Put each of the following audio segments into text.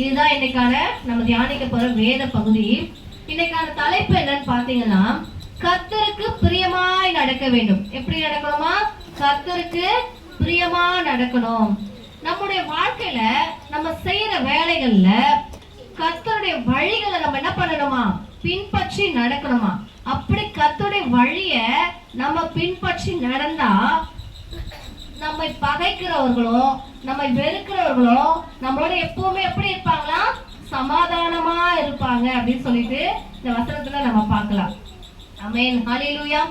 இதுதான் இன்னைக்கான நம்ம தியானிக்க போற வேத பகுதி. இன்னைக்கான தலைப்பு என்னன்னு பாத்தீங்கன்னா கத்தருக்கு பிரியமாய் நடக்க வேண்டும். எப்படி நடக்கணுமா? கர்த்தருக்கு பிரியமா நடக்கணும். நம்முடைய வாழ்க்கையில நம்ம செய்யற வேலைகள்ல கத்தருடைய வழிகளை நம்ம என்ன பண்ணணுமா? பின்பற்றி நடக்கணுமா? அப்படி கத்தருடைய வழிய நம்ம பின்பற்றி நடந்தா நம்மை பகைக்கிறவர்களோ நம்மை வெறுக்கிறவர்களோ நம்மளோட எப்பவுமே எப்படி இருப்பாங்களா? சமாதானமா இருப்பாங்க அப்படின்னு சொல்லிட்டு இந்த வசனத்துல நம்ம பார்க்கலாம். அமேன் ஹலிலூயா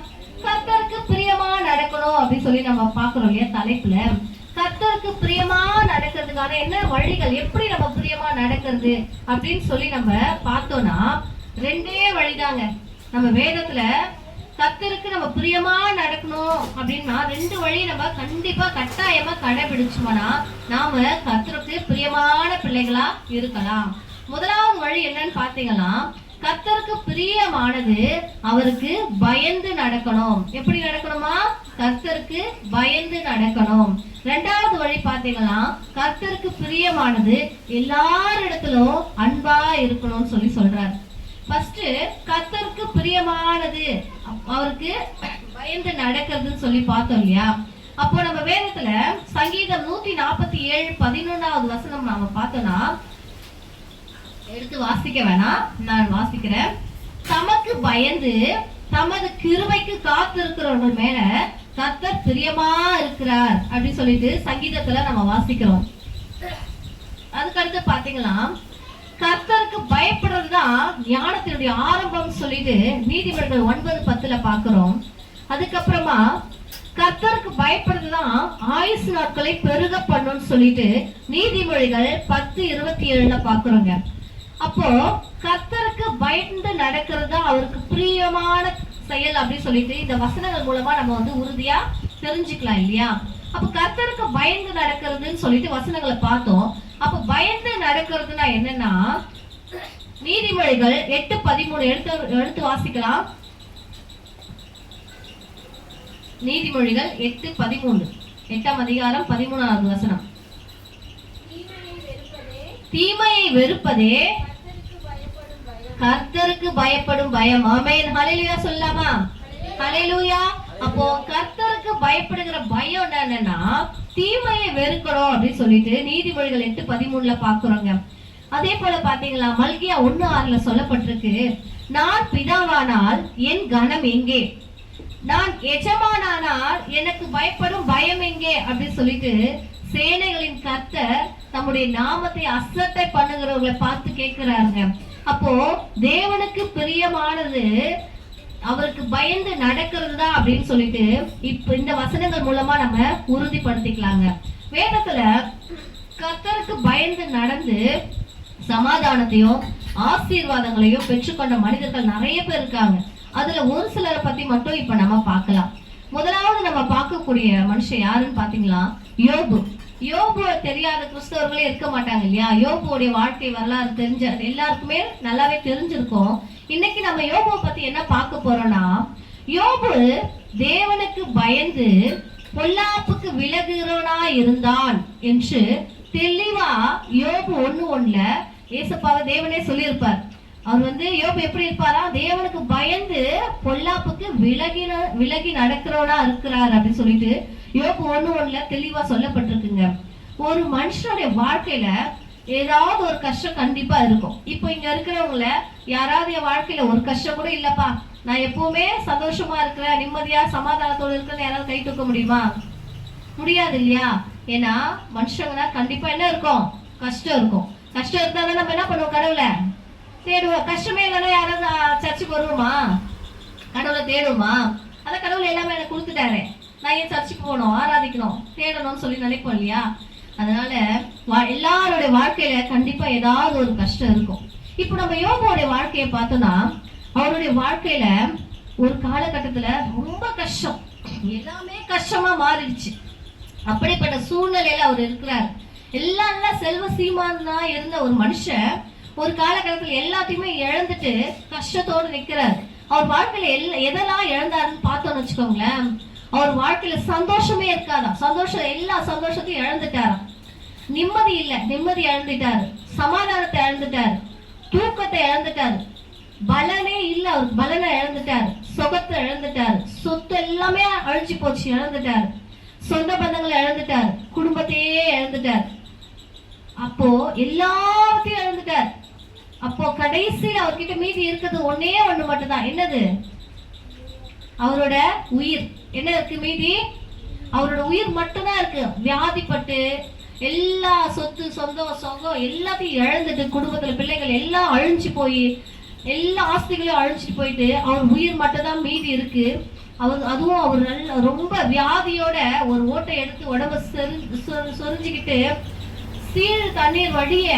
கர்த்தருக்கு பிரியமா நடக்கணும் அப்படின்னு சொல்லி நம்ம பார்க்கிறோம் இல்லையா தலைப்புல. கர்த்தருக்கு பிரியமா நடக்கிறதுக்கான என்ன வழிகள் எப்படி நம்ம பிரியமா நடக்கிறது அப்படின்னு சொல்லி நம்ம பார்த்தோம்னா ரெண்டே வழிதாங்க. நம்ம வேதத்துல கர்த்தருக்கு நம்ம பிரியமா நடக்கணும் அப்படின்னா ரெண்டு வழியை நம்ம கண்டிப்பா கட்டாயமா கடைபிடிச்சோம்னா நாம கத்தருக்கு பிரியமான பிள்ளைகளா இருக்கலாம். முதலாவது வழி என்னன்னு பாத்தீங்கன்னா கத்தருக்கு பிரியமானது அவருக்கு பயந்து நடக்கணும். எப்படி நடக்கணுமா? கர்த்தருக்கு பயந்து நடக்கணும். ரெண்டாவது வழி பாத்தீங்கன்னா கர்த்தருக்கு பிரியமானது எல்லாரிடத்திலும் அன்பா இருக்கணும்னு சொல்லி சொல்றாரு. ஃபர்ஸ்ட் கத்தருக்கு பிரியமானது. அப்- அவருக்கு பயந்து நடக்கிறதுன்னு சொல்லி பார்த்தோம் இல்லையா? அப்போ நம்ம வேதத்துல சங்கீதம் நூத்தி நாற்பத்தி ஏழு பதினொன்னாவது வசனம் நாம பார்த்தோம்னா எடுத்து வாசிக்க வேணாம். நான் வாசிக்கிறேன். தமக்கு பயந்து தமது கிருபைக்கு காத்திருக்கிறவர்கள் மேல கத்தர் பிரியமா இருக்கிறார். அப்படின்னு சொல்லிட்டு சங்கீதத்துல நம்ம வாசிக்கிறோம். அதுக்கடுத்து பாத்தீங்கன்னா கர்த்தருக்கு பயப்படுறது தான் ஞானத்தினுடைய ஆரம்பம் சொல்லிட்டு நீதிமன்றங்கள் ஒன்பது பத்துல பாக்குறோம் அதுக்கப்புறமா கர்த்தருக்கு பயப்படுறது தான் ஆயுசு நாட்களை பெருக பண்ணும்னு சொல்லிட்டு நீதிமொழிகள் பத்து இருபத்தி ஏழுல பாக்குறோங்க அப்போ கர்த்தருக்கு பயந்து நடக்கிறது தான் அவருக்கு பிரியமான செயல் அப்படின்னு சொல்லிட்டு இந்த வசனங்கள் மூலமா நம்ம வந்து உறுதியா தெரிஞ்சுக்கலாம் இல்லையா? அப்ப கர்த்தருக்கு பயந்து நடக்கிறதுன்னு சொல்லிட்டு வசனங்களை பார்த்தோம். அப்ப பயந்து நடக்கிறதுனா என்னன்னா நீதிமொழிகள் எட்டு பதிமூணு எடுத்து எடுத்து வாசிக்கலாம். நீதிமொழிகள் எட்டு பதிமூணு. எட்டாம் அதிகாரம் பதிமூணாவது வசனம். தீமையை வெறுப்பதே கர்த்தருக்கு பயப்படும் பயம். கர்த்தருக்கு பயப்படும் சொல்லாமா ஆமென் அப்போ சொல்லலாமா அப்போ கர்த்தருக்கு பயப்படுகிற பயம் என்னன்னா தீமையை வெறுக்கணும் அப்படின்னு சொல்லிட்டு நீதிமொழிகள் எட்டு பதிமூணுல பாக்குறோங்க. அதே போல பாத்தீங்களா மல்கியா ஒண்ணு ஆறுல சொல்லப்பட்டிருக்கு நான் பிதாவானால் என் கனம் எங்கே? நான் எஜமானானால் எனக்கு பயப்படும் பயம் எங்கே? அப்படின்னு சொல்லிட்டு சேனைகளின் கர்த்தர் தம்முடைய நாமத்தை அசட்டை பண்ணுகிறவங்களை பார்த்து கேட்கிறாருங்க. அப்போ தேவனுக்கு பிரியமானது அவருக்கு பயந்து நடக்கிறது தான் அப்படின்னு சொல்லிட்டு இப்ப இந்த வசனங்கள் மூலமா நம்ம உறுதிப்படுத்திக்கலாங்க. வேதத்துல கர்த்தருக்கு பயந்து நடந்து சமாதானத்தையும் ஆசீர்வாதங்களையும் பெற்றுக்கொண்ட மனிதர்கள் நிறைய பேர் இருக்காங்க. அதுல ஒரு சிலரை பத்தி மட்டும் இப்ப நம்ம பார்க்கலாம். முதலாவது நம்ம பார்க்கக்கூடிய மனுஷன் யாருன்னு பாத்தீங்களா? யோபு. யோபு தெரியாத கிறிஸ்தவர்களே இருக்க மாட்டாங்க இல்லையா? யோபுடைய வாழ்க்கை வரலாறு தெரிஞ்ச எல்லாருக்குமே நல்லாவே தெரிஞ்சிருக்கும். இன்னைக்கு நம்ம யோபு பத்தி என்ன பார்க்க போறோம்னா யோபு தேவனுக்கு பயந்து பொல்லாப்புக்கு விலகுகிறவனா இருந்தான் என்று தெளிவா யோபு ஒண்ணு ஒண்ணுல ஏசப்பாவை தேவனே சொல்லியிருப்பார். அவர் வந்து யோபு எப்படி இருப்பாரா? தேவனுக்கு பயந்து பொல்லாப்புக்கு விலகின விலகி நடக்கிறவனா இருக்கிறார் அப்படின்னு சொல்லிட்டு யோபு ஒண்ணு ஒண்ணுல தெளிவா சொல்லப்பட்டிருக்குங்க. ஒரு மனுஷனுடைய வாழ்க்கையில ஏதாவது ஒரு கஷ்டம் கண்டிப்பா இருக்கும். இப்போ இங்க இருக்கிறவங்கள யாராவது என் வாழ்க்கையில ஒரு கஷ்டம் கூட இல்லப்பா. நான் எப்பவுமே சந்தோஷமா இருக்கிறேன் நிம்மதியா சமாதானத்தோடு இருக்கிறேன்னு யாராவது கை தூக்க முடியுமா? முடியாது இல்லையா? ஏன்னா மனுஷங்கன்னா கண்டிப்பா என்ன இருக்கும்? கஷ்டம் இருக்கும். கஷ்டம் இருந்தா தான் நம்ம என்ன பண்ணுவோம் கடவுளை? தேடுவோம். கஷ்டமே இல்லைன்னா யாராவது சர்ச்சுக்கு வருவோமா? கடவுளை தேடுவோமா? அதான் கடவுள் எல்லாமே எனக்கு கொடுத்துட்டாரு. நான் ஏன் சர்ச்சுக்கு போகணும் ஆராதிக்கணும் தேடணும்னு சொல்லி நினைப்போம் இல்லையா? அதனால வா- எல்லாருடைய வாழ்க்கையில கண்டிப்பா ஏதாவது ஒரு கஷ்டம் இருக்கும். இப்போ நம்ம யோகாவுடைய வாழ்க்கையை பார்த்தோம்னா அவருடைய வாழ்க்கையில ஒரு காலகட்டத்துல ரொம்ப கஷ்டம். எல்லாமே கஷ்டமா மாறிடுச்சு. அப்படிப்பட்ட சூழ்நிலையில அவர் இருக்கிறார். எல்லாம் செல்வ சீமானா இருந்த ஒரு மனுஷன் ஒரு காலகட்டத்தில் எல்லாத்தையுமே இழந்துட்டு கஷ்டத்தோடு நிற்கிறார். அவர் வாழ்க்கையில எல்லா எதெல்லாம் இழந்தாருன்னு பார்த்தோம்னு வச்சுக்கோங்களேன். அவர் வாழ்க்கையில சந்தோஷமே இருக்காதாம். சந்தோஷம் எல்லா சந்தோஷத்தையும் இழந்துட்டாராம். நிம்மதி இல்லை. நிம்மதி இழந்துட்டாரு. சமாதானத்தை இழந்துட்டாரு. தூக்கத்தை இழந்துட்டாரு. பலனே இல்ல அவருக்கு. பலனை இழந்துட்டாரு. சுகத்தை இழந்துட்டாரு. சொத்து எல்லாமே அழிஞ்சு போச்சு. இழந்துட்டாரு. சொந்த பந்தங்களை இழந்துட்டார். குடும்பத்தையே இழந்துட்டார். அப்போ எல்லாத்தையும் இழந்துட்டார். அப்போ கடைசியில் அவர்கிட்ட மீதி இருக்கிறது ஒன்னே ஒண்ணு மட்டும்தான். என்னது? அவரோட உயிர். என்ன இருக்கு மீதி? அவரோட உயிர் மட்டும்தான் இருக்கு. வியாதிப்பட்டு எல்லா சொத்து சொந்த சொந்தம் எல்லாத்தையும் இழந்துட்டு குடும்பத்துல பிள்ளைகள் எல்லாம் அழிஞ்சு போய் எல்லா ஆஸ்திகளையும் அழிச்சிட்டு போயிட்டு அவர் உயிர் மட்டும் தான் மீதி இருக்கு. அவர் அதுவும் அவர் நல்ல ரொம்ப வியாதியோட ஒரு ஓட்டை எடுத்து உடம்ப செரு சொரிஞ்சுக்கிட்டு சீழ் தண்ணீர் வடிய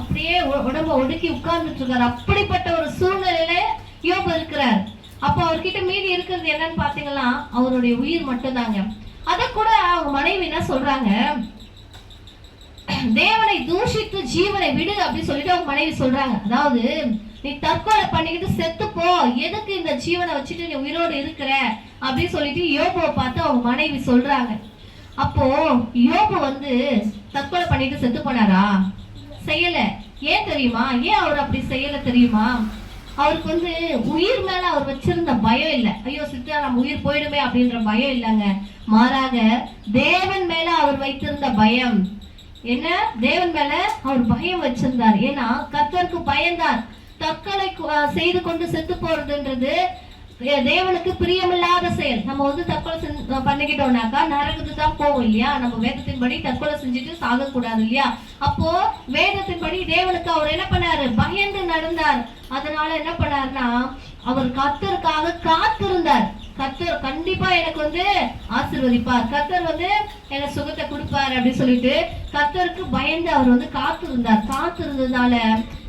அப்படியே உடம்ப ஒடுக்கி உட்கார்ந்துட்டு இருக்காரு. அப்படிப்பட்ட ஒரு சூழ்நிலையில யோபு இருக்கிறார். அப்ப அவர்கிட்ட மீதி இருக்கிறது என்னன்னு பாத்தீங்கன்னா அவருடைய உயிர் மட்டும்தாங்க. அத கூட அவங்க மனைவி என்ன சொல்றாங்க? தேவனை தூஷித்து ஜீவனை விடு அப்படின்னு சொல்லிட்டு அவங்க மனைவி சொல்றாங்க. அதாவது நீ தற்கொலை பண்ணிக்கிட்டு செத்துப்போ எதுக்கு இந்த ஜீவனை வச்சுட்டு நீ உயிரோடு இருக்கிற? அப்படின்னு சொல்லிட்டு யோபுவை பார்த்து அவங்க மனைவி சொல்றாங்க. அப்போ யோபு வந்து தற்கொலை பண்ணிட்டு செத்து போனாரா? செய்யல. ஏன் தெரியுமா? ஏன் அவர் அப்படி செய்யல தெரியுமா? அவருக்கு வந்து உயிர் மேல அவர் வச்சிருந்த பயம் இல்லை. ஐயோ சித்தா நம்ம உயிர் போயிடுமே அப்படின்ற பயம் இல்லைங்க. மாறாக தேவன் மேல அவர் வைத்திருந்த பயம். என்ன? தேவன் மேல அவர் பயம் வச்சிருந்தார். ஏன்னா கர்த்தருக்கு பயந்தார் தற்கொலை செய்து கொண்டு செத்து போறதுன்றது தேவனுக்கு பிரியமில்லாத செயல். நம்ம வந்து தற்கொலை செஞ்சு- பண்ணிக்கிட்டோம்னாக்கா நரகத்துக்கு தான் போவோம் இல்லையா? நம்ம வேதத்தின்படி தற்கொலை செஞ்சுட்டு சாகக்கூடாது இல்லையா? அப்போ வேதத்தின்படி தேவனுக்கு அவர் என்ன பண்ணாரு? பயந்து நடந்தார். அதனால என்ன பண்ணாருன்னா அவர் கத்தருக்காக காத்திருந்தார். கத்தர் கண்டிப்பா எனக்கு வந்து ஆசிர்வதிப்பார். கத்தர் வந்து எனக்கு சுகத்தை கொடுப்பார் அப்படின்னு சொல்லிட்டு கத்தருக்கு பயந்து அவர் வந்து காத்திருந்தார். காத்திருந்ததுனால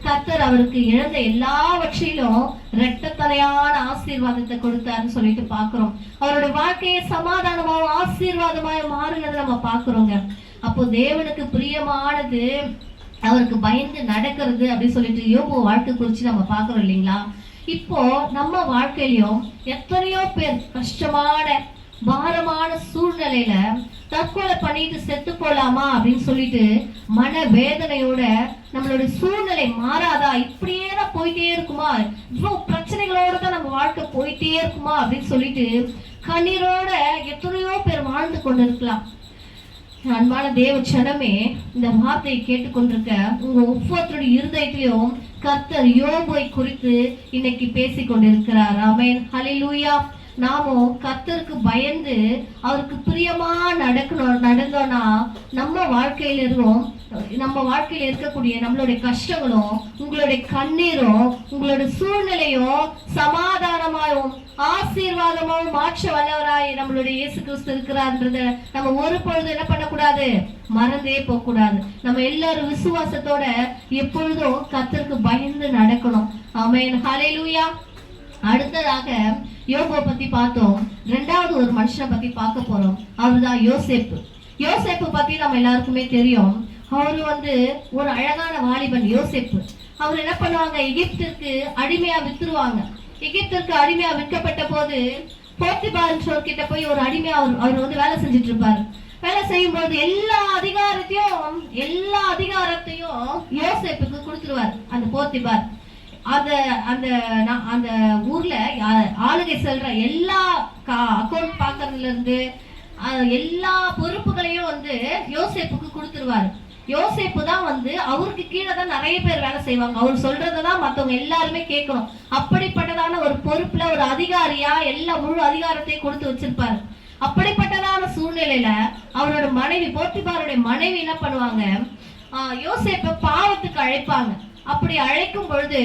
கத்தர் அவருக்கு இழந்த எல்லாவற்றிலும் ரெட்டத்தலையான ஆசீர்வாதத்தை கொடுத்தாருன்னு சொல்லிட்டு பாக்குறோம் அவருடைய வாழ்க்கையை சமாதானமாகவும் ஆசீர்வாதமாய் மாறுனதை நம்ம பாக்குறோங்க அப்போ தேவனுக்கு பிரியமானது அவருக்கு பயந்து நடக்கிறது அப்படின்னு சொல்லிட்டு யோபோ வாழ்க்கை குறிச்சு நம்ம பாக்குறோம் இல்லைங்களா? இப்போ நம்ம வாழ்க்கையிலையும் எத்தனையோ பேர் கஷ்டமான பாரமான சூழ்நிலையில தற்கொலை பண்ணிட்டு செத்து போலாமா அப்படின்னு சொல்லிட்டு மன வேதனையோட நம்மளுடைய சூழ்நிலை மாறாதா? இப்படியே தான் போயிட்டே இருக்குமா? இவ்வளவு பிரச்சனைகளோட தான் நம்ம வாழ்க்கை போயிட்டே இருக்குமா அப்படின்னு சொல்லிட்டு கண்ணீரோட எத்தனையோ பேர் வாழ்ந்து கொண்டிருக்கலாம். அன்பான தேவ சனமே இந்த வார்த்தையை கேட்டுக்கொண்டிருக்க உங்க ஒவ்வொருத்தருடைய இருதயத்திலையும் கர்த்தர் யோபை குறித்து இன்னைக்கு பேசிக் கொண்டிருக்கிறார் ஆமென். ஹalleluya. நாமும் கர்த்தருக்கு பயந்து அவருக்கு பிரியமா நடக்கணும் நடந்தோம்னா நம்ம வாழ்க்கையில இருக்கும் நம்ம வாழ்க்கையில இருக்கக்கூடிய நம்மளுடைய கஷ்டங்களும் உங்களுடைய கண்ணீரும் உங்களுடைய சூழ்நிலையும் சமாதானமாயும் ஆசீர்வாதமாவும் மாற்ற வல்லவராய் நம்மளுடைய இயேசு கிறிஸ்து இருக்கிறார்ன்றத நம்ம ஒரு பொழுது என்ன பண்ணக்கூடாது? மறந்தே போகக்கூடாது. நம்ம எல்லாரும் விசுவாசத்தோட எப்பொழுதும் கத்திற்கு பயந்து நடக்கணும். ஆமென் ஹalleluya அடுத்ததாக யோகோ பத்தி பார்த்தோம். ரெண்டாவது ஒரு மனுஷனை பத்தி பார்க்க போறோம். அவர்தான் யோசேப்பு. யோசேப்பு பத்தி நம்ம எல்லாருக்குமே தெரியும். அவர் வந்து ஒரு அழகான வாலிபன் யோசிப்பு. அவர் என்ன பண்ணுவாங்க? எகிப்திற்கு அடிமையா வித்துருவாங்க. எகிப்திற்கு அடிமையா விற்கப்பட்ட போது போர்த்திபால் கிட்ட போய் ஒரு அடிமையா அவர் அவர் வந்து வேலை செஞ்சுட்டு இருப்பாரு வேலை செய்யும்போது எல்லா அதிகாரத்தையும் எல்லா அதிகாரத்தையும் யோசேப்புக்கு கொடுத்துருவார் அந்த போர்த்திபார் அந்த அந்த நான் அந்த ஊர்ல ஆளுகை செல்ற எல்லா அக்கௌண்ட் பாக்குறதுல இருந்து எல்லா பொறுப்புகளையும் வந்து யோசேப்புக்கு கொடுத்துருவாரு. யோசேப்பு தான் வந்து அவருக்கு கீழே தான் நிறைய பேர் வேலை செய்வாங்க. அவர் சொல்றதை தான் மற்றவங்க எல்லாருமே கேட்கணும். அப்படிப்பட்டதான ஒரு பொறுப்புல ஒரு அதிகாரியா எல்லா முழு அதிகாரத்தையும் கொடுத்து வச்சிருப்பாரு. அப்படிப்பட்டதான சூழ்நிலையில அவரோட மனைவி போர்த்திபாருடைய மனைவி என்ன பண்ணுவாங்க? யோசிப்ப யோசேப்பை பாவத்துக்கு அழைப்பாங்க. அப்படி அழைக்கும் பொழுது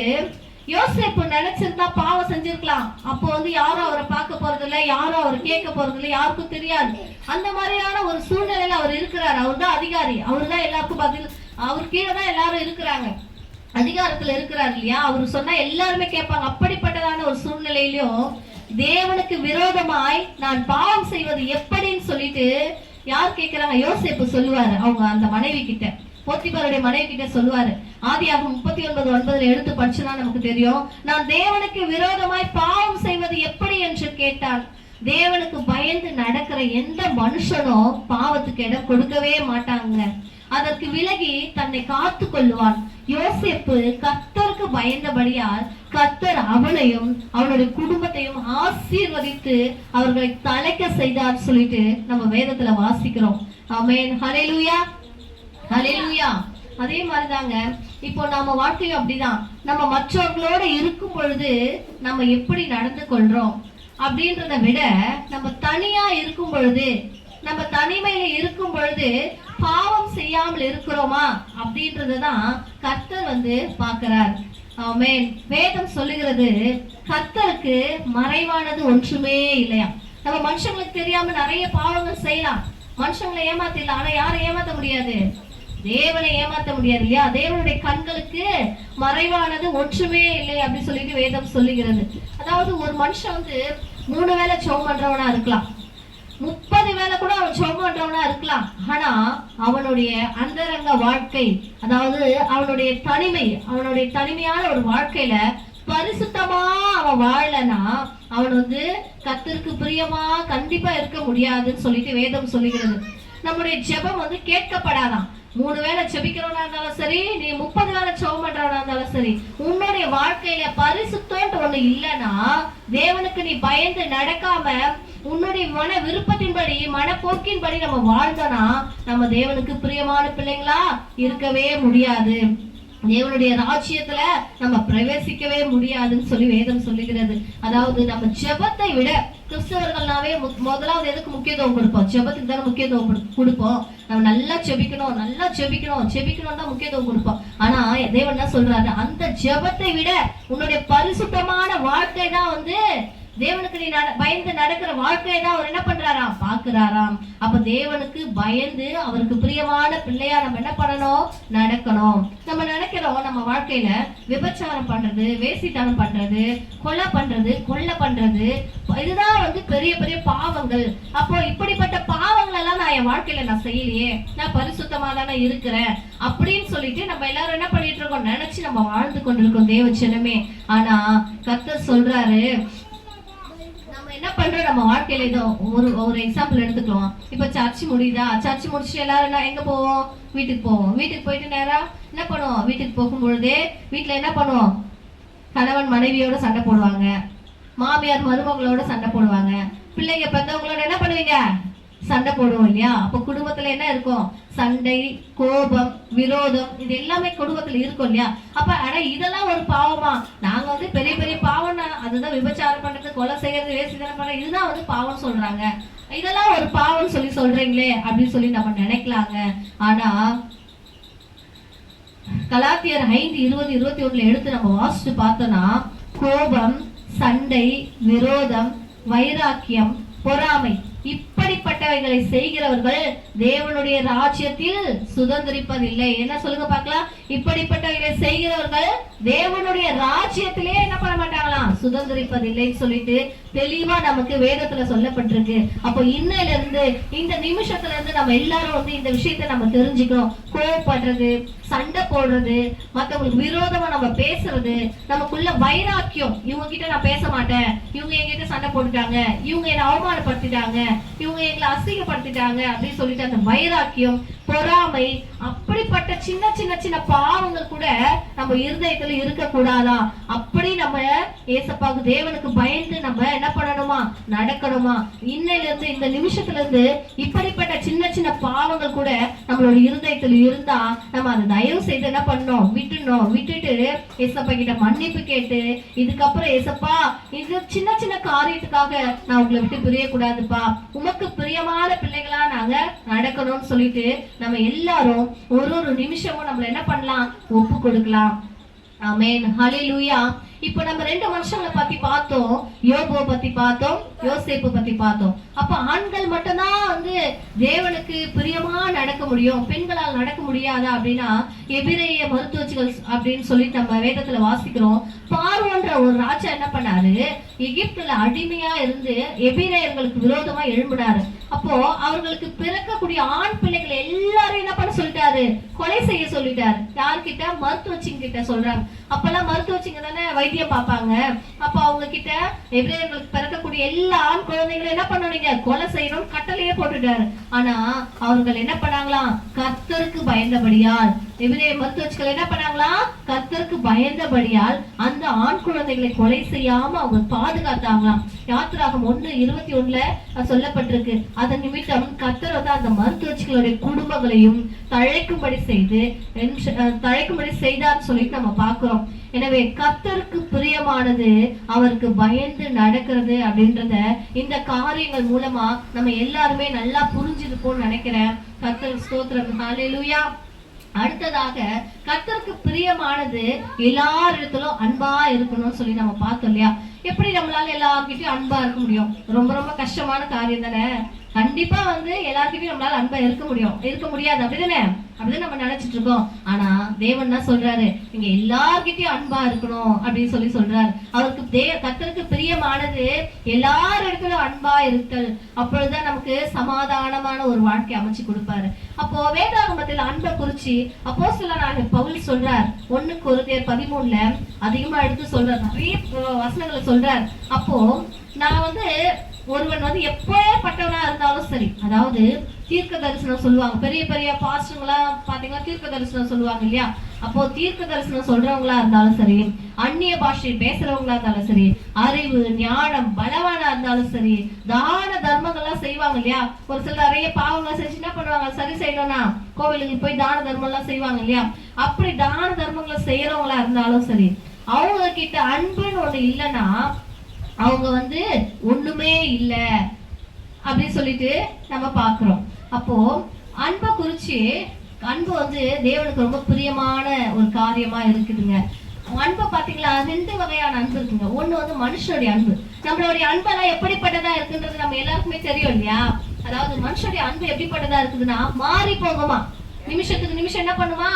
யோசேப்பு நினைச்சிருந்தா பாவம் செஞ்சிருக்கலாம். அப்போ வந்து யாரும் அவரை பார்க்க போறது இல்லை யாரும் அவரை கேட்க போறது இல்லை யாருக்கும் தெரியாது. அந்த மாதிரியான ஒரு சூழ்நிலையில அவர் இருக்கிறார். அவர் தான் அதிகாரி. அவர் தான் எல்லாருக்கும் பதில் அவர் கீழே தான் எல்லாரும் இருக்கிறாங்க. அதிகாரத்துல இருக்கிறார் இல்லையா? அவர் சொன்னா எல்லாருமே கேட்பாங்க. அப்படிப்பட்டதான ஒரு சூழ்நிலையிலும் தேவனுக்கு விரோதமாய் நான் பாவம் செய்வது எப்படின்னு சொல்லிட்டு யார் கேட்கிறாங்க? யோசேப்பு சொல்லுவாரு அவங்க அந்த மனைவி கிட்ட போத்திபாருடைய மனைவி கிட்ட சொல்லுவாரு ஆதியாக முப்பத்தி ஒன்பது ஒன்பதுல எடுத்து படிச்சுனா நமக்கு தெரியும். நான் தேவனுக்கு விரோதமாய் பாவம் செய்வது எப்படி என்று கேட்டான் தேவனுக்கு பயந்து நடக்கிற எந்த மனுஷனும் பாவத்துக்கு இடம் கொடுக்கவே மாட்டாங்க. அதற்கு விலகி தன்னை காத்து கொள்ளுவான். யோசிப்பு கத்தருக்கு பயந்தபடியால் கத்தர் அவனையும் அவனுடைய குடும்பத்தையும் ஆசீர்வதித்து அவர்களை தலைக்க செய்தார் சொல்லிட்டு நம்ம வேதத்துல வாசிக்கிறோம். ஆமென். ஹalleluya. அலையிலுயா அதே மாதிரிதாங்க. இப்போ நம்ம வாழ்க்கையும் அப்படிதான். நம்ம மற்றவர்களோட இருக்கும் பொழுது நம்ம எப்படி நடந்து கொள்றோம் அப்படின்றத விட நம்ம தனியா இருக்கும் பொழுது நம்ம தனிமையில இருக்கும் பொழுது பாவம் செய்யாமல் இருக்கிறோமா அப்படின்றத தான் கர்த்தர் வந்து பாக்குறார் ஆமென் வேதம் சொல்லுகிறது கர்த்தருக்கு மறைவானது ஒன்றுமே இல்லையா? நம்ம மனுஷங்களுக்கு தெரியாம நிறைய பாவங்கள் செய்யலாம். மனுஷங்களை ஏமாத்திடலாம். ஆனா யாரும் ஏமாத்த முடியாது? தேவனை ஏமாத்த முடியாது இல்லையா தேவனுடைய கண்களுக்கு மறைவானது ஒன்றுமே இல்லை அப்படின்னு சொல்லிட்டு வேதம் சொல்லுகிறது. அதாவது ஒரு மனுஷன் வந்து மூணு வேளை சோம் பண்றவனா இருக்கலாம். முப்பது வேளை கூட அவன் சோம் பண்றவனா இருக்கலாம். ஆனா அவனுடைய அந்தரங்க வாழ்க்கை அதாவது அவனுடைய தனிமை அவனுடைய தனிமையான ஒரு வாழ்க்கையில பரிசுத்தமா அவன் வாழலனா அவன் வந்து கத்திற்கு பிரியமா கண்டிப்பா இருக்க முடியாதுன்னு சொல்லிட்டு வேதம் சொல்லுகிறது. நம்முடைய ஜெபம் வந்து கேட்கப்படாதான் மூணு வேளை செபிக்கிறவனா இருந்தாலும் சரி நீ முப்பது வேளை செபம் பண்றவனா இருந்தாலும் சரி உன்னுடைய வாழ்க்கையில பரிசுத்தோன்ற ஒண்ணு இல்லைன்னா தேவனுக்கு நீ பயந்து நடக்காம உன்னுடைய மன விருப்பத்தின்படி மனப்போக்கின்படி நம்ம வாழ்ந்தோம்னா நம்ம தேவனுக்கு பிரியமான பிள்ளைங்களா இருக்கவே முடியாது. தேவனுடைய ராஜ்யத்துல நம்ம பிரவேசிக்கவே முடியாதுன்னு சொல்லி வேதம் சொல்லுகிறது. அதாவது நம்ம ஜெபத்தை விட கிறிஸ்தவர்கள்னாவே மு- முதலாவது எதுக்கு முக்கியத்துவம் கொடுப்போம்? ஜெபத்துக்கு தானே முக்கியத்துவம் கொடு- கொடுப்போம். நம்ம நல்லா செபிக்கணும் நல்லா செபிக்கணும் செபிக்கணும் தான் முக்கியத்துவம் கொடுப்போம். ஆனா தேவன் என்ன சொல்றாரு? அந்த ஜெபத்தை விட உன்னுடைய பரிசுத்தமான வாழ்க்கை தான் வந்து தேவனுக்கு நீ நட- பயந்து நடக்கிற வாழ்க்கையை தான் அவர் என்ன பண்றாராம்? பாக்குறாராம் அப்ப தேவனுக்கு பயந்து அவருக்கு பிரியமான பிள்ளையா நம்ம என்ன பண்ணணும்? நடக்கணும். நம்ம நினைக்கிறோம் நம்ம வாழ்க்கையில விபச்சாரம் பண்றது வேசித்தனம் பண்றது கொலை பண்றது கொள்ளை பண்றது இதுதான் வந்து பெரிய பெரிய பாவங்கள். அப்போ இப்படிப்பட்ட பாவங்கள் எல்லாம் நான் என் வாழ்க்கையில நான் செய்யலையே. நான் பரிசுத்தமா தானே இருக்கிறேன். அப்படின்னு சொல்லிட்டு நம்ம எல்லாரும் என்ன பண்ணிட்டு இருக்கோம்? நினைச்சு நம்ம வாழ்ந்து கொண்டிருக்கோம் தேவச்சனமே ஆனா கர்த்தர் சொல்றாரு என்ன பண்றோம் நம்ம வாழ்க்கையில ஏதோ ஒரு ஒரு எக்ஸாம்பிள் எடுத்துக்கலாம். இப்ப சர்ச் முடியுதா? சர்ச் முடிச்சுட்டு எல்லாரும் எங்க போவோம்? வீட்டுக்கு போவோம். வீட்டுக்கு போயிட்டு நேரம் என்ன பண்ணுவோம்? வீட்டுக்கு போகும் பொழுதே வீட்டுல என்ன பண்ணுவோம்? கணவன் மனைவியோட சண்டை போடுவாங்க. மாமியார் மருமகளோட சண்டை போடுவாங்க. பிள்ளைங்க பெத்தவங்களோட என்ன பண்ணுவீங்க? சண்டை போடுவோம் இல்லையா? அப்ப குடும்பத்துல என்ன இருக்கும்? சண்டை கோபம் விரோதம் இது எல்லாமே குடும்பத்துல இருக்கும் இல்லையா? அப்ப ஆனா இதெல்லாம் ஒரு பாவமா? நாங்க வந்து பெரிய பெரிய பாவம் அதுதான் விபச்சாரம் பண்றது கொலை செய்யறது வேசிதனம் பண்றது இதுதான் வந்து பாவம் சொல்றாங்க. இதெல்லாம் ஒரு பாவம் சொல்லி சொல்றீங்களே அப்படின்னு சொல்லி நம்ம நினைக்கலாங்க. ஆனா கலாத்தியர் ஐந்து இருபது இருபத்தி ஒண்ணுல எடுத்து நம்ம வாசிச்சு பார்த்தோம்னா கோபம் சண்டை விரோதம் வைராக்கியம் பொறாமை இப்படிப்பட்டவைகளை செய்கிறவர்கள் தேவனுடைய ராஜ்யத்தில் சுதந்திரிப்பதில்லை. என்ன சொல்லுங்க பார்க்கலாம்? இப்படிப்பட்டவைகளை செய்கிறவர்கள் தேவனுடைய ராஜ்யத்திலே என்ன பண்ண மாட்டாங்களாம்? சுதந்திரிப்பதில்லைன்னு சொல்லிட்டு தெளிவா நமக்கு வேதத்துல சொல்லப்பட்டிருக்கு. அப்போ இன்னையில இருந்து இந்த நிமிஷத்துல இருந்து நம்ம எல்லாரும் வந்து இந்த விஷயத்தை நம்ம தெரிஞ்சுக்கணும். கோவப்படுறது சண்டை போடுறது மத்தவங்களுக்கு விரோதமா நம்ம பேசுறது நமக்குள்ள வைராக்கியம். இவங்க கிட்ட நான் பேச மாட்டேன். இவங்க என்கிட்ட சண்டை போட்டுட்டாங்க. இவங்க என்ன அவமானப்படுத்திட்டாங்க. இவங்க எங்களை அசிங்கப்படுத்திட்டாங்க அப்படின்னு சொல்லிட்டு அந்த வைராக்கியம் பொறாமை அப்படிப்பட்ட சின்ன சின்ன சின்ன பாவங்கள் கூட நம்ம இருதயத்துல இருக்க கூடாதா அப்படி நம்ம ஏசப்பாக்கு தேவனுக்கு பயந்து நம்ம என்ன பண்ணணுமா? நடக்கணுமா? இன்னையில இருந்து இந்த நிமிஷத்துல இருந்து இப்படிப்பட்ட சின்ன சின்ன பாவங்கள் கூட நம்மளோட இருதயத்துல இருந்தா நம்ம அதை தயவு செய்து என்ன பண்ணோம் விட்டுணும் விட்டுட்டு ஏசப்பா கிட்ட மன்னிப்பு கேட்டு இதுக்கப்புறம் ஏசப்பா இது சின்ன சின்ன காரியத்துக்காக நான் உங்களை விட்டு பிரியக்கூடாதுப்பா. உமக்கு பிரியமான பிள்ளைகளா நாங்க நடக்கணும்னு சொல்லிட்டு நம்ம எல்லாரும் ஒரு ஒரு நிமிஷமும் நம்மள என்ன பண்ணலாம்? ஒப்பு கொடுக்கலாம். ஆமென் ஹலிலூயா இப்போ நம்ம ரெண்டு மனுஷங்களை பத்தி பார்த்தோம். யோபுவை பத்தி பார்த்தோம் யோசேப்பு பத்தி பார்த்தோம். அப்ப ஆண்கள் மட்டும்தான் வந்து தேவனுக்கு பிரியமா நடக்க முடியும். பெண்களால் நடக்க முடியாதா அப்படின்னா எபிரேய மருத்துவச்சிகள் அப்படின்னு சொல்லி நம்ம வேதத்துல வாசிக்கிறோம். பார்வன்ற ஒரு ராஜா என்ன பண்ணாரு? எகிப்துல அடிமையா இருந்து எபிரேயர்களுக்கு விரோதமா எழும்பினாரு. அப்போ அவர்களுக்கு பிறக்கக்கூடிய ஆண் பிள்ளைகள் எல்லாரும் என்ன பண்ண சொல்லிட்டாரு? கொலை செய்ய சொல்லிட்டாரு. யார்கிட்ட? மருத்துவச்சிங்க கிட்ட சொல்றாங்க. அப்பெல்லாம் மருத்துவச்சிங்க தானே வைத்தியம் பார்ப்பாங்க. அப்ப அவங்க கிட்ட எபிரேயர்களுக்கு பிறக்கக்கூடிய எல்லா ஆண் குழந்தைகளும் என்ன பண்ணுவீங்க கொலை செய்யணும் கட்டளையே போட்டுட்டாரு. ஆனா அவர்கள் என்ன பண்ணாங்களாம்? கர்த்தருக்கு பயந்தபடியால். எபிரேய மருத்துவச்சிகள் என்ன பண்ணாங்களாம்? கர்த்தருக்கு பயந்தபடியால் அந்த ஆண் குழந்தைகளை கொலை செய்யாம அவங்க பாதுகாத்தாங்களாம். யாத்திராகம் ஒண்ணு இருபத்தி ஒண்ணுல சொல்லப்பட்டிருக்கு. அதன் நிமித்தம் கத்தர் வந்து அந்த மருத்துவச்சிகளுடைய குடும்பங்களையும் தழைக்கும்படி செய்து தழைக்கும்படி செய்தார்னு சொல்லிட்டு நம்ம பார்க்கிறோம். எனவே கத்தருக்கு பிரியமானது அவருக்கு பயந்து நடக்கிறது அப்படின்றத இந்த காரியங்கள் மூலமா நம்ம எல்லாருமே நல்லா புரிஞ்சிருப்போம்னு நினைக்கிறேன். கத்தர் ஸ்தோத்திரம். ஹாலேலூயா அடுத்ததாக கர்த்தருக்கு பிரியமானது எல்லாரிடத்திலும் அன்பா இருக்கணும்னு சொல்லி நம்ம பார்த்தோம் இல்லையா? எப்படி நம்மளால எல்லார்கிட்டயும் அன்பா இருக்க முடியும்? ரொம்ப ரொம்ப கஷ்டமான காரியம் தானே? கண்டிப்பா வந்து எல்லார்கிட்டயும் நம்மளால அன்பா இருக்க முடியும். இருக்க முடியாது. அப்படிதானே? அப்படிதான் நம்ம நினைச்சிட்டு இருக்கோம். ஆனா தேவன் தான் சொல்றாரு நீங்க எல்லார்கிட்டயும் அன்பா இருக்கணும் அப்படின்னு சொல்லி சொல்றாரு. அவருக்கு தே கத்தருக்கு பிரியமானது எல்லார் இடத்துலயும் அன்பா இருத்தல். அப்பொழுதுதான் நமக்கு சமாதானமான ஒரு வாழ்க்கை அமைச்சு கொடுப்பாரு. அப்போ வேதாகமத்தில் அன்பை குறிச்சு அப்போ சில பவுல் சொல்றார். ஒரு தேர் பதிமூணுல அதிகமா எடுத்து சொல்றார் நிறைய வசனங்களை சொல்றார். அப்போ நான் வந்து ஒருவன் வந்து எப்பேற்பட்டவனா இருந்தாலும் சரி. அதாவது தீர்க்க தரிசனம் சொல்லுவாங்க. பெரிய பெரிய பாஸ்டர்லாம் பாத்தீங்கன்னா தீர்க்க தரிசனம் சொல்லுவாங்க இல்லையா? அப்போ தீர்க்க தரிசனம் சொல்றவங்களா இருந்தாலும் சரி அந்நிய பாஷை பேசுறவங்களா இருந்தாலும் சரி அறிவு ஞானம் பலவானா இருந்தாலும் சரி தான தர்மங்கள்லாம் செய்வாங்க இல்லையா? ஒரு சில நிறைய பாவங்களை செஞ்சு என்ன பண்ணுவாங்க? சரி செய்யணும்னா கோவிலுக்கு போய் தான தர்மம் எல்லாம் செய்வாங்க இல்லையா? அப்படி தான தர்மங்களை செய்யறவங்களா இருந்தாலும் சரி அவங்க கிட்ட அன்புன்னு ஒண்ணு இல்லைன்னா அவங்க வந்து ஒண்ணுமே இல்லை அப்படின்னு சொல்லிட்டு நம்ம பார்க்குறோம். அப்போ அன்பை குறித்து அன்பு வந்து தேவனுக்கு ரொம்ப பிரியமான ஒரு காரியமா இருக்குதுங்க. அன்பை பாத்தீங்களா ரெண்டு வகையான அன்பு இருக்குங்க. ஒண்ணு வந்து மனுஷனுடைய அன்பு. நம்மளுடைய அன்பெல்லாம் எப்படிப்பட்டதா இருக்குன்றது நம்ம எல்லாருக்குமே தெரியும் இல்லையா? அதாவது மனுஷனுடைய அன்பு எப்படிப்பட்டதா இருக்குதுன்னா மாறி போகுமா? நிமிஷத்துக்கு நிமிஷம் என்ன பண்ணுமா?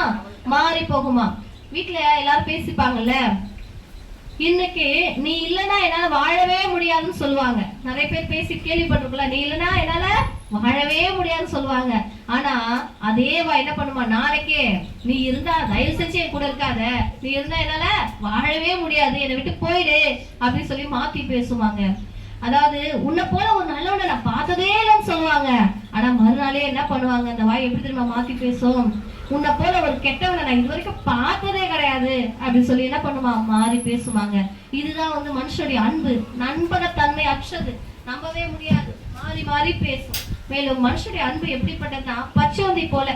மாறி போகுமா? வீட்டில் எல்லாரும் பேசிப்பாங்கல்ல? இன்னைக்கு நீ இல்லனா என்னால வாழவே முடியாதுன்னு சொல்லுவாங்க. நிறைய பேர் பேசி கேள்விப்பட்டிருக்கல நீ இல்லனா என்னால வாழவே முடியாதுன்னு சொல்லுவாங்க. ஆனா அதேவா என்ன பண்ணுமா? நாளைக்கே நீ இருந்தா தயவு செஞ்சு என் கூட இருக்காத. நீ இருந்தா என்னால வாழவே முடியாது. என்னை விட்டு போயிடு அப்படின்னு சொல்லி மாத்தி பேசுவாங்க. அதாவது உன்னை போல ஒரு நல்லவனை நான் பார்த்ததே இல்லைன்னு சொல்லுவாங்க. ஆனா மறுநாளே என்ன பண்ணுவாங்க? அந்த வாய் எப்படி தெரியுமா மாத்தி பேசும்? உன்னை போல ஒரு கெட்டவனை நான் இது வரைக்கும் பார்த்ததே கிடையாது. அப்படின்னு சொல்லி என்ன பண்ணுமா? மாறி பேசுவாங்க. இதுதான் வந்து மனுஷனுடைய அன்பு. நண்பகத்தன்மை அற்றது. நம்பவே முடியாது. மாறி மாறி பேசும். மேலும் மனுஷனுடைய அன்பு எப்படிப்பட்டதுன்னா பச்சோந்தி போல.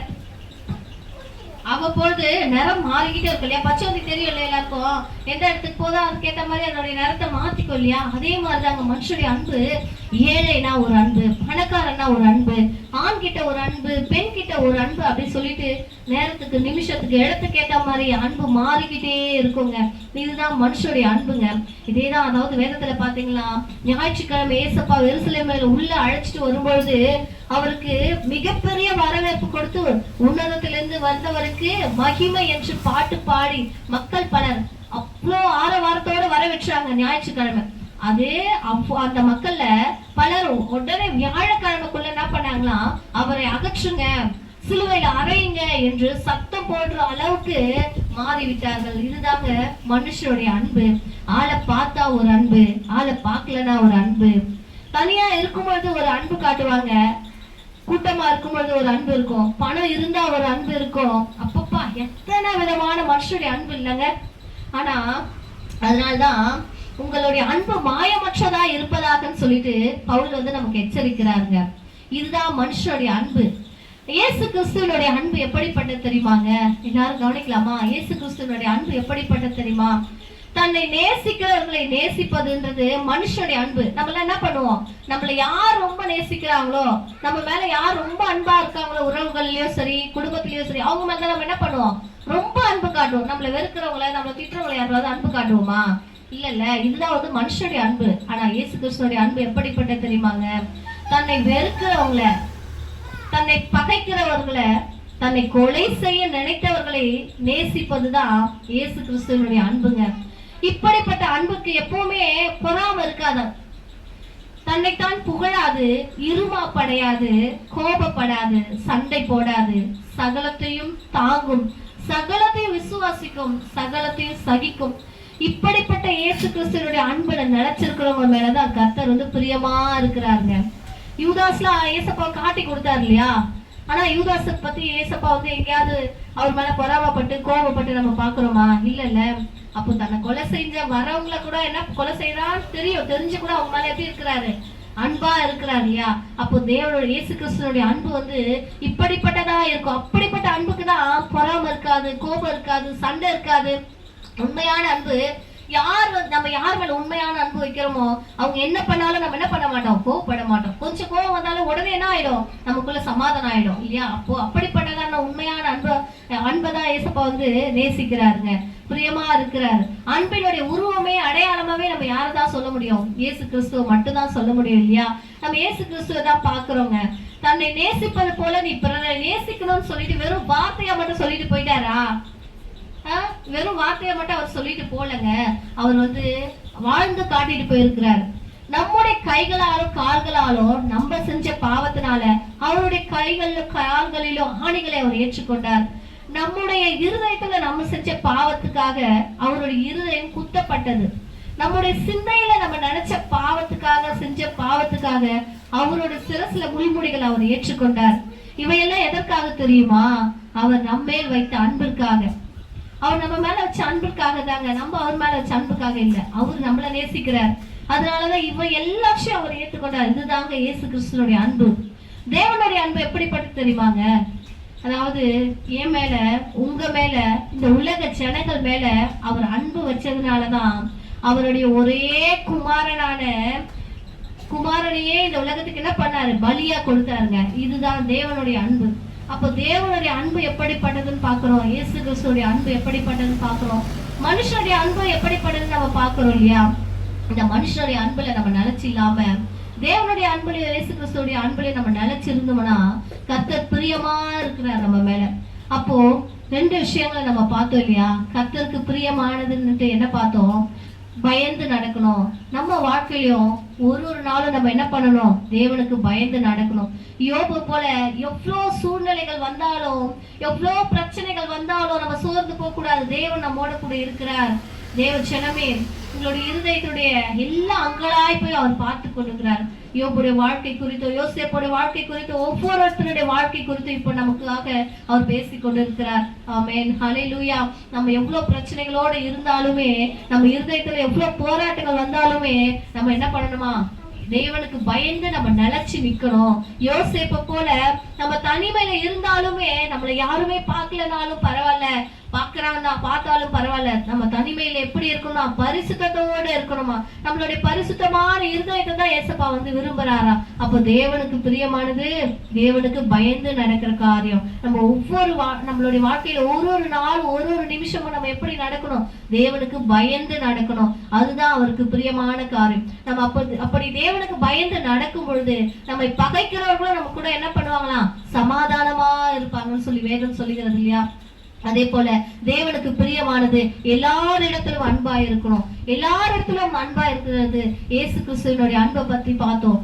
அவ்வப்பொழுது நிறம் மாறிக்கிட்டே இருக்கும் இல்லையா? பச்சை வந்து தெரியும் இல்லையா எல்லாருக்கும்? எந்த இடத்துக்கு போதோ அதுக்கேற்ற மாதிரி அதனுடைய நிறத்தை மாத்திக்கும் இல்லையா? அதே மாதிரி தாங்க மனுஷனுடைய அன்பு. ஏழைனா ஒரு அன்பு பணக்காரன்னா ஒரு அன்பு ஆண் கிட்ட ஒரு அன்பு பெண் கிட்ட ஒரு அன்பு அப்படின்னு சொல்லிட்டு நேரத்துக்கு நிமிஷத்துக்கு இடத்துக்கு ஏத்த மாதிரி அன்பு மாறிக்கிட்டே இருக்குங்க. இதுதான் மனுஷனுடைய அன்புங்க. இதேதான் அதாவது வேதத்துல பாத்தீங்களா ஞாயிற்றுக்கிழமை ஏசப்பா எருசலேமில் உள்ள அழைச்சிட்டு வரும்பொழுது அவருக்கு மிகப்பெரிய வரவேற்பு கொடுத்து உன்னதத்திலிருந்து வந்தவருக்கு மகிமை என்று பாட்டு பாடி மக்கள் பலர் அவ்வளோ ஆரவாரத்தோட வரவேற்றாங்க ஞாயிற்றுக்கிழமை. அதே அப்போ அந்த மக்கள்ல பலரும் உடனே வியாழக்கிழமைக்குள்ள என்ன பண்ணாங்களாம் அவரை அகற்றுங்க சிலுவையில அறையுங்க என்று சத்தம் போடுற அளவுக்கு மாறிவிட்டார்கள். இதுதாங்க மனுஷனுடைய அன்பு. ஆளை பார்த்தா ஒரு அன்பு ஆளை பார்க்கலன்னா ஒரு அன்பு. தனியா இருக்கும்பொழுது ஒரு அன்பு காட்டுவாங்க. கூட்டமா இருக்கும்பொழுது ஒரு அன்பு இருக்கும். பணம் இருந்தா ஒரு அன்பு இருக்கும். அப்பப்பா எத்தனை விதமான மனுஷனுடைய அன்பு இல்லைங்க? ஆனா அதனால்தான் உங்களுடைய அன்பு மாயமற்றதா இருப்பதாகன்னு சொல்லிட்டு பவுல் வந்து நமக்கு எச்சரிக்கிறாருங்க. இதுதான் மனுஷனுடைய அன்பு. இயேசு கிறிஸ்துவனுடைய அன்பு எப்படிப்பட்டது தெரியுமாங்க? எல்லாரும் கவனிக்கலாமா? இயேசு கிறிஸ்துவனுடைய அன்பு எப்படிப்பட்டது தெரியுமா? தன்னை நேசிக்கிறவர்களை நேசிப்பதுன்றது மனுஷனுடைய அன்பு. நம்ம என்ன பண்ணுவோம்? நம்மள யார் ரொம்ப நேசிக்கிறாங்களோ நம்ம மேல யார் ரொம்ப அன்பா இருக்காங்களோ உறவுகள்லயும் சரி குடும்பத்திலயும் சரி அவங்க மேல நம்ம என்ன பண்ணுவோம்? ரொம்ப அன்பு காட்டுவோம். நம்மள வெறுக்கிறவங்கள நம்மள திட்டுறவங்கள யாராவது அன்பு காட்டுவோமா? இல்ல இல்ல இதுதான் வந்து மனுஷனுடைய அன்பு. ஆனா இயேசு கிறிஸ்துவோடைய அன்பு எப்படிப்பட்டது தெரியுமாங்க? தன்னை வெறுக்கிறவங்கள தன்னை பகைக்கிறவர்களை தன்னை கொலை செய்ய நினைத்தவர்களை நேசிப்பதுதான் இயேசு கிறிஸ்துவனுடைய அன்புங்க. இப்படிப்பட்ட அன்புக்கு எப்பவுமே பொறாம இருக்காத. தன்னைத்தான் புகழாது இருமாப்படையாது கோபப்படாது சண்டை போடாது. சகலத்தையும் தாங்கும் சகலத்தையும் விசுவாசிக்கும் சகலத்தையும் சகிக்கும். இப்படிப்பட்ட இயேசு கிறிஸ்துவனுடைய அன்புல நினைச்சிருக்கிறவங்க மேலதான் கர்த்தர் வந்து பிரியமா இருக்கிறாருங்க. யூதாஸ்லாம் ஏசப்பா காட்டி கொடுத்தாரு இல்லையா? ஆனா யூதாஸை பத்தி ஏசப்பா வந்து எங்கேயாவது அவர் மேல பொறாமப்பட்டு கோபப்பட்டு நம்ம பாக்குறோமா இல்ல இல்ல. அப்போ தன்னை கொலை செஞ்ச வரவங்கள கூட என்ன கொலை செய்யறான்னு தெரியும். தெரிஞ்சு கூட அவங்க மேல எப்படி இருக்கிறாரு? அன்பா இருக்கிறார் இல்லையா? அப்போ தேவனோட இயேசு கிறிஸ்தனுடைய அன்பு வந்து இப்படிப்பட்டதா இருக்கும். அப்படிப்பட்ட அன்புக்கு தான் பொறாம இருக்காது கோபம் இருக்காது சண்டை இருக்காது. உண்மையான அன்பு. யார் நம்ம யார் மேல உண்மையான அன்பு வைக்கிறோமோ அவங்க என்ன பண்ணாலும் நம்ம என்ன பண்ண மாட்டோம்? கோவப்பட மாட்டோம். கொஞ்சம் கோவம் வந்தாலும் உடனே என்ன ஆயிடும்? நமக்குள்ள சமாதானம் ஆயிடும். இல்லையா? அப்போ அப்படிப்பட்டதான உண்மையான அன்பு அன்பை தான் ஏசப்பா வந்து நேசிக்கிறாருங்க. பிரியமா இருக்கிறாரு. அன்பினுடைய உருவமே அடையாளமாவே நம்ம யாரை தான் சொல்ல முடியும்? இயேசு கிறிஸ்துவ மட்டும் தான் சொல்ல முடியும் இல்லையா? நம்ம இயேசு கிறிஸ்துவ தான் பாக்குறோங்க தன்னை நேசிப்பது போல நீ பிறரை நேசிக்கணும்னு சொல்லிட்டு வெறும் வார்த்தையா மட்டும் சொல்லிட்டு போயிட்டாரா? வெறும் வார்த்தையை மட்டும் அவர் சொல்லிட்டு போலங்க அவர் வந்து வாழ்ந்து காட்டிட்டு போயிருக்கிறார். நம்முடைய கைகளாலும் கால்களாலும் நம்ம செஞ்ச பாவத்தினால அவருடைய கைகளிலும் கால்களிலும் ஆணிகளை அவர் ஏற்றுக்கொண்டார். நம்முடைய இருதயத்துல நம்ம செஞ்ச பாவத்துக்காக அவருடைய இருதயம் குத்தப்பட்டது. நம்முடைய சிந்தையில நம்ம நினைச்ச பாவத்துக்காக செஞ்ச பாவத்துக்காக அவரோட சிரசுல முள்முடிகள் அவர் ஏற்றுக்கொண்டார். இவையெல்லாம் எதற்காக தெரியுமா? அவர் நம்மேல் வைத்த அன்பிற்காக. அவர் நம்ம மேல வச்ச அன்புக்காக தாங்க. நம்ம அவர் மேல வச்ச அன்புக்காக இல்லை. அவர் நம்மளை நேசிக்கிறார். அதனாலதான் இவன் எல்லா விஷயம் அவர் ஏத்துக்கொண்டார். இதுதாங்க இயேசு கிறிஸ்துனுடைய அன்பு. தேவனுடைய அன்பு எப்படிப்பட்டு தெரியுமாங்க? அதாவது என் மேல உங்க மேல இந்த உலக ஜனங்கள் மேல அவர் அன்பு வச்சதுனாலதான் அவருடைய ஒரே குமாரனான குமாரனையே இந்த உலகத்துக்கு என்ன பண்ணாரு? பலியா கொடுத்தாருங்க. இதுதான் தேவனுடைய அன்பு. அப்போ தேவனுடைய அன்பு எப்படிப்பட்டதுன்னு பாக்குறோம் இயேசு கிறிஸ்துடைய அன்பு எப்படிப்பட்டதுன்னு பாக்குறோம் மனுஷனுடைய அன்பு எப்படிப்பட்டதுன்னு நம்ம பாக்குறோம் இல்லையா? இந்த மனுஷனுடைய அன்புல நம்ம நினைச்சு இல்லாம தேவனுடைய அன்புல இயேசு கிறிஸ்துடைய அன்புல நம்ம நினைச்சிருந்தோம்னா கத்தர் பிரியமா இருக்கிறார் நம்ம மேல. அப்போ ரெண்டு விஷயங்களை நம்ம பார்த்தோம் இல்லையா? கர்த்தருக்கு பிரியமானதுன்னுட்டு என்ன பார்த்தோம்? பயந்து நடக்கணும். நம்ம வாழ்க்கையிலும் ஒரு ஒரு நாளும் நம்ம என்ன பண்ணணும்? தேவனுக்கு பயந்து நடக்கணும். யோபு போல எவ்வளோ சூழ்நிலைகள் வந்தாலும் எவ்வளோ பிரச்சனைகள் வந்தாலும் நம்ம சோர்ந்து போக கூடாது தேவன் நம்மோட கூட இருக்கிறார். தேவ ஜனமே உங்களுடைய இருதயத்துடைய எல்லா அங்கலாய் போய் அவர் பார்த்து கொண்டிருக்கிறார் யோபுடைய வாழ்க்கை குறித்தோ யோசேப்போட வாழ்க்கை குறித்தோ ஒவ்வொருத்தருடைய வாழ்க்கை குறித்தும் இப்போ நமக்காக அவர் பேசி கொண்டிருக்கிறார். ஆமென். லூயா நம்ம எவ்வளவு பிரச்சனைகளோட இருந்தாலுமே நம்ம இருதயத்துல எவ்வளவு போராட்டங்கள் வந்தாலுமே நம்ம என்ன பண்ணணுமா? தேவனுக்கு பயந்து நம்ம நிலைச்சு நிக்கணும். யோசிப்ப போல நம்ம தனிமையில இருந்தாலுமே நம்மள யாருமே பார்க்கலனாலும் பரவாயில்ல. பாக்குறாங்க பார்த்தாலும் பரவாயில்ல. நம்ம தனிமையில எப்படி இருக்கணும்னா பரிசுத்தத்தோட இருக்கணுமா? நம்மளுடைய பரிசுத்தமான இருதயத்தை தான் ஏசப்பா வந்து விரும்புறாரா? அப்போ தேவனுக்கு பிரியமானது தேவனுக்கு பயந்து நடக்கிற காரியம். நம்ம ஒவ்வொரு வா- நம்மளுடைய வாழ்க்கையில ஒரு ஒரு நாள் ஒரு ஒரு நிமிஷமும் நம்ம எப்படி நடக்கணும்? தேவனுக்கு பயந்து நடக்கணும். அதுதான் அவருக்கு பிரியமான காரியம். நம்ம அப்ப அப்படி தேவனுக்கு பயந்து நடக்கும் பொழுது நம்மை பகைக்கிறவர்களும் நம்ம கூட என்ன பண்ணுவாங்களாம்? சமாதானமா இருப்பாங்கன்னு சொல்லி வேதம் சொல்லுகிறது இல்லையா? அதே போல தேவனுக்கு பிரியமானது எல்லாரிடத்திலும் அன்பா இருக்கணும் எல்லாரிடத்திலும் அன்பா இருக்கிறது இயேசு கிறிஸ்துவனுடைய அன்பை பத்தி பார்த்தோம்.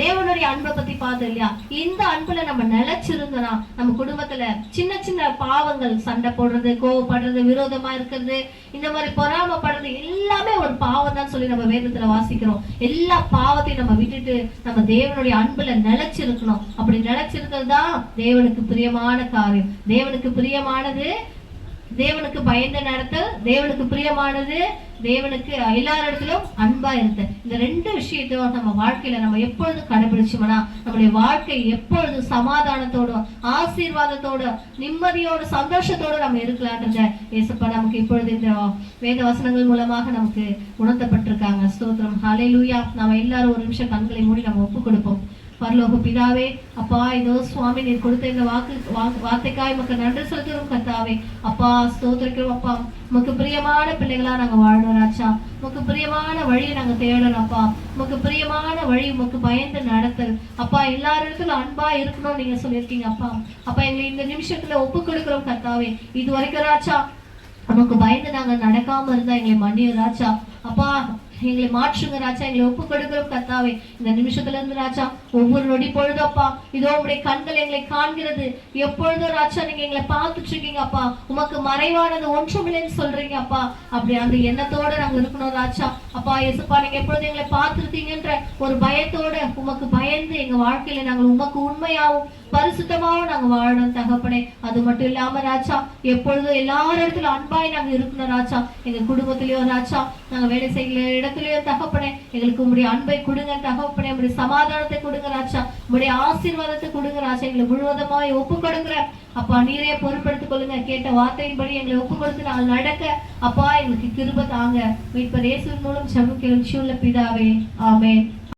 தேவனுடைய அன்பை பத்தி பார்த்தோம் இல்லையா? இந்த அன்புல நம்ம நிலைச்சிருந்தோம்னா நம்ம குடும்பத்துல சின்ன சின்ன பாவங்கள் சண்டை போடுறது கோவப்படுறது விரோதமா இருக்கிறது இந்த மாதிரி பொறாமப்படுறது எல்லாமே ஒரு பாவம் தான் சொல்லி நம்ம வேதத்துல வாசிக்கிறோம். எல்லா பாவத்தையும் நம்ம விட்டுட்டு நம்ம தேவனுடைய அன்புல நிலைச்சிருக்கணும். அப்படி நிலைச்சிருக்கிறது தான் தேவனுக்கு பிரியமான காரியம். தேவனுக்கு பிரியமானது தேவனுக்கு பயந்து நடத்தல் தேவனுக்கு பிரியமானது தேவனுக்கு எல்லாரிடத்திலும் அன்பா இருந்த இந்த ரெண்டு விஷயத்தையும் நம்ம வாழ்க்கையில நம்ம எப்பொழுதும் கடைபிடிச்சோம்னா நம்மளுடைய வாழ்க்கை எப்பொழுதும் சமாதானத்தோடும் ஆசீர்வாதத்தோட நிம்மதியோட சந்தோஷத்தோட நம்ம இருக்கலான்றத ஏசப்பா நமக்கு இப்பொழுது இந்த வேத வசனங்கள் மூலமாக நமக்கு உணர்த்தப்பட்டிருக்காங்க. ஸ்தோத்திரம். லூயா நம்ம எல்லாரும் ஒரு நிமிஷம் கண்களை மூடி நம்ம ஒப்பு கொடுப்போம் பரலோக பிதாவே அப்பா இதோ சுவாமி நீர் கொடுத்த இந்த வாக்கு வார்த்தைக்காய் உமக்கு நன்றி செலுத்துகிறோம் கர்த்தாவே. அப்பா ஸ்தோத்திரிக்கிறோம் அப்பா. உமக்கு பிரியமான பிள்ளைகளா நாங்க வாழணும் ராச்சா உமக்கு பிரியமான வழியை நாங்க தேடணும் அப்பா. உமக்கு பிரியமான வழி உமக்கு பயந்து நடத்தல். அப்பா எல்லாரிடத்திலும் அன்பா இருக்கணும்னு நீங்க சொல்லியிருக்கீங்க அப்பா. அப்பா எங்களை இந்த நிமிஷத்துல ஒப்பு கொடுக்கிறோம் கர்த்தாவே. இது வரைக்கும் ராச்சா உமக்கு பயந்து நாங்க நடக்காம இருந்தா எங்களை மன்னியும் ராஜா. அப்பா எங்களை மாற்றுங்க ராஜா எங்களை ஒப்பு கொடுக்கிறோம் கத்தாவே இந்த நிமிஷத்துல இருந்து ராஜா ஒவ்வொரு நொடி பொழுதப்பா இதோ உடைய கண்கள் எங்களை காண்கிறது. எப்பொழுதும் ராஜா நீங்க எங்களை பார்த்துட்டு இருக்கீங்க அப்பா. உமக்கு மறைவானது ஒன்றுமில்லைன்னு சொல்றீங்க அப்பா. அப்படி அந்த எண்ணத்தோட நாங்க இருக்கணும் ராஜா. அப்பா இயேசுப்பா நீங்க எப்பொழுது எங்களை பார்த்துருக்கீங்கன்ற ஒரு பயத்தோட உமக்கு பயந்து எங்க வாழ்க்கையில நாங்கள் உமக்கு உண்மையாவும் பரிசுத்தமாகவும் நாங்க வாழணும் தகப்பனே. அது மட்டும் இல்லாம ராஜா எப்பொழுதும் எல்லார் இடத்துல அன்பாய் நாங்க இருக்கணும் ராஜா. எங்க குடும்பத்திலயோ ராஜா நாங்க வேலை செய்கிற இடத்துலயோ தகப்பனே எங்களுக்கு உங்களுடைய அன்பை கொடுங்க தகப்பனே உங்களுடைய சமாதானத்தை கொடுங்க ராஜா. உங்களுடைய ஆசீர்வாதத்தை கொடுங்க ராஜா. எங்களை முழுவதுமாய் ஒப்பு கொடுக்குற அப்பா நீரே பொறுப்படுத்திக் கொள்ளுங்க. கேட்ட வார்த்தையின்படி எங்களை ஒப்பு கொடுத்து நாங்கள் நடக்க. அப்பா எங்களுக்கு கிருப தாங்க. மீட்பர் இயேசுவின் மூலம் சமூக பிதாவே ஆமேன்.